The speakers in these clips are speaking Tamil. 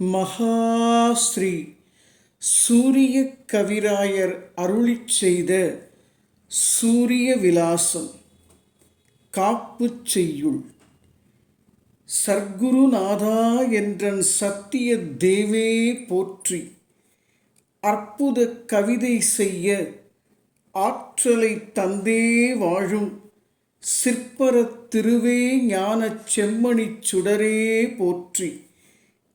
மகாஸ்ரீ சூரிய கவிராயர் அருளிச் செய்த சூரிய விலாசம். காப்புச் செய்யுள். சர்க்குருநாதா என்றன் சத்திய தேவே போற்றி. அற்புத கவிதை செய்ய ஆற்றலை தந்தே வாழும் சிற்பரத் திருவே ஞானச் செம்மணிச் சுடரே போற்றி.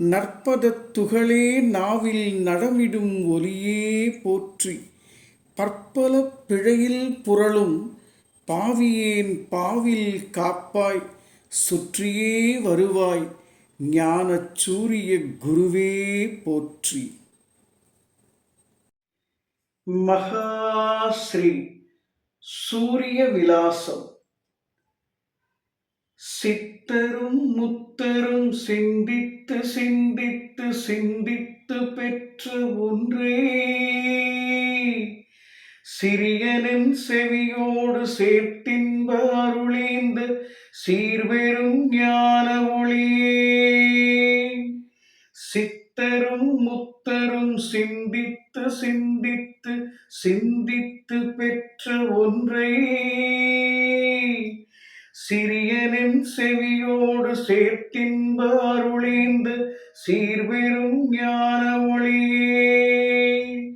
நற்பதத் துகளே நாவில் நடமிடும் ஒலியே போற்றி. பற்பல பிழையில் புரளும் பாவியேன் பாவில் காப்பாய். சுற்றியே வருவாய் ஞானச் சூரிய குருவே போற்றி. மகாஸ்ரீ சூரிய விலாசம். சித்தரும் முத்தரும் சிந்தித்து சிந்தித்து சிந்தித்து பெற்ற ஒன்றே. சிறியனின் செவியோடு சேர்த்தின்ப அருளேந்து சீர்பெரும் ஞான ஒளியே. சித்தரும் முத்தரும் சிந்தித்து சிந்தித்து சிந்தித்து பெற்ற ஒன்றே. சிறியனின் செவியோடு சேர்த்தின்ப அருளேந்து சீர்பெரும் ஞான ஒளியே.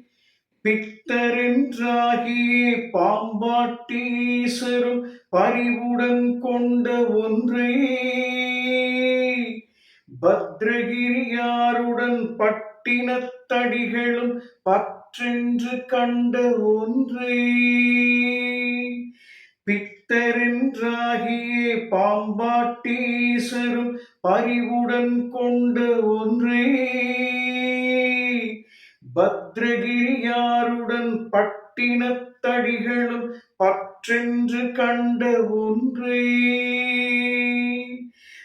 பித்தரென்றாகியே பாம்பாட்டீசரும் பரிவுடன் கொண்ட ஒன்றே. பத்ரகிரியாருடன் பட்டினத்தடிகளும் பற்றென்று கண்ட ஒன்றே. பித் பித்தரென்றாகியே பாம்பாட்டீசரும் பறிவுடன் கொண்ட ஒன்றே. பத்ரகிரியாருடன் பட்டினத்தடிகளும் பற்றென்று கண்ட ஒன்றே.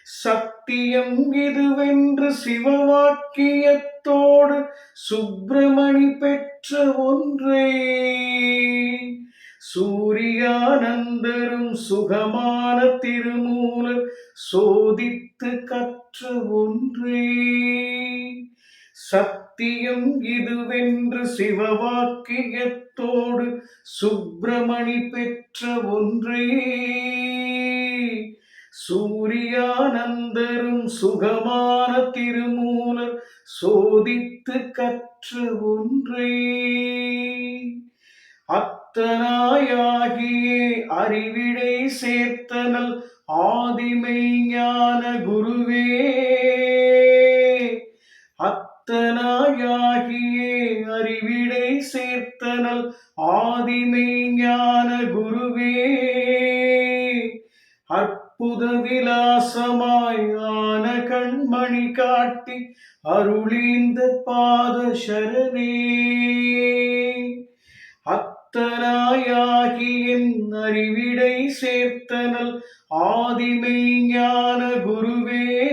சத்தியம் இதுவென்று சிவவாக்கியத்தோடு சுப்பிரமணி பெற்ற ஒன்றே. சூரியானந்தரும் சுகமான திருமூலர் சோதித்து கற்ற ஒன்றே. சத்தியம் இதுவென்று சிவவாக்கியத்தோடு சுப்பிரமணி பெற்ற ஒன்றே. சூரியானந்தரும் சுகமான திருமூலர் சோதித்து கற்ற ஒன்றே. அத் அத்தனாயாகியே அறிவிடை சேர்த்தனல் ஆதிமை ஞான குருவே. அத்தனாயாகியே அறிவிடை சேர்த்தனல் ஆதிமை ஞான குருவே. அற்புத விலாசமாய் ஆன கண்மணி காட்டி அருளீந்த பாத சரணே சித்தனாயாகியின் அறிவிடை சேர்த்தனல் ஆதிமை ஞான குருவே.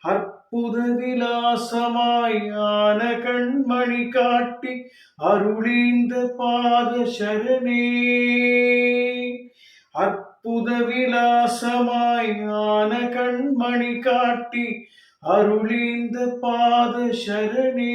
அற்புத விலாசமாயான கண்மணி காட்டி அருளீந்த பாத சரணே. அற்புத விலாசமாயான கண்மணி காட்டி அருளீந்த பாத சரணே.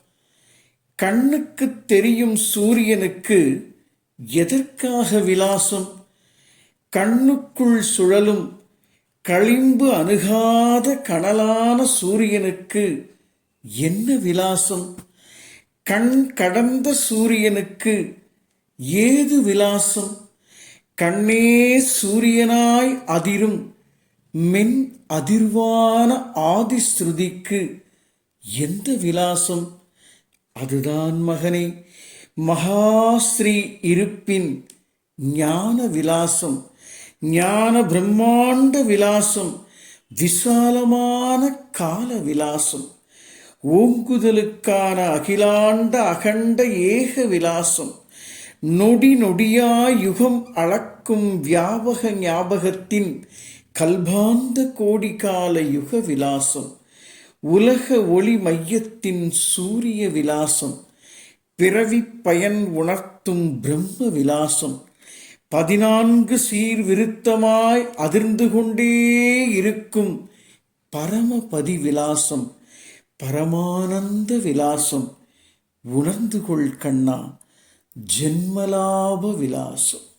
கண்ணுக்குத் தெரியும் சூரியனுக்கு எதற்காக விலாசம்? கண்ணுக்குள் சுழலும் களிம்பு அணுகாத கனலான சூரியனுக்கு என்ன விலாசம்? கண் கடந்த சூரியனுக்கு ஏது விலாசம்? கண்ணே சூரியனாய் அதிரும் மென் அதிர்வான ஆதிஸ்ருதிக்கு எந்த விலாசம்? அதுதான் மகனே மகாஸ்ரீ இருப்பின் ஞான விலாசம் ஞான பிரம்மாண்ட விலாசம் விசாலமான கால விலாசம் ஓங்குதலுக்கான அகிலாண்ட அகண்ட ஏக விலாசம் நொடி நொடியா யுகம் அளக்கும் வியாபக ஞாபகத்தின் கல்பாந்த கோடிகால யுக விலாசம். உலக ஒளி மையத்தின் சூரிய விலாசம் பிறவி பயன் உணர்த்தும் பிரம்ம விலாசம். பதினான்கு சீர் விருத்தமாய் அதிர்ந்து கொண்டே இருக்கும் பரமபதி விலாசம் பரமானந்த விலாசம். உணர்ந்து கொள் கண்ணா ஜென்மலாப விலாசம்.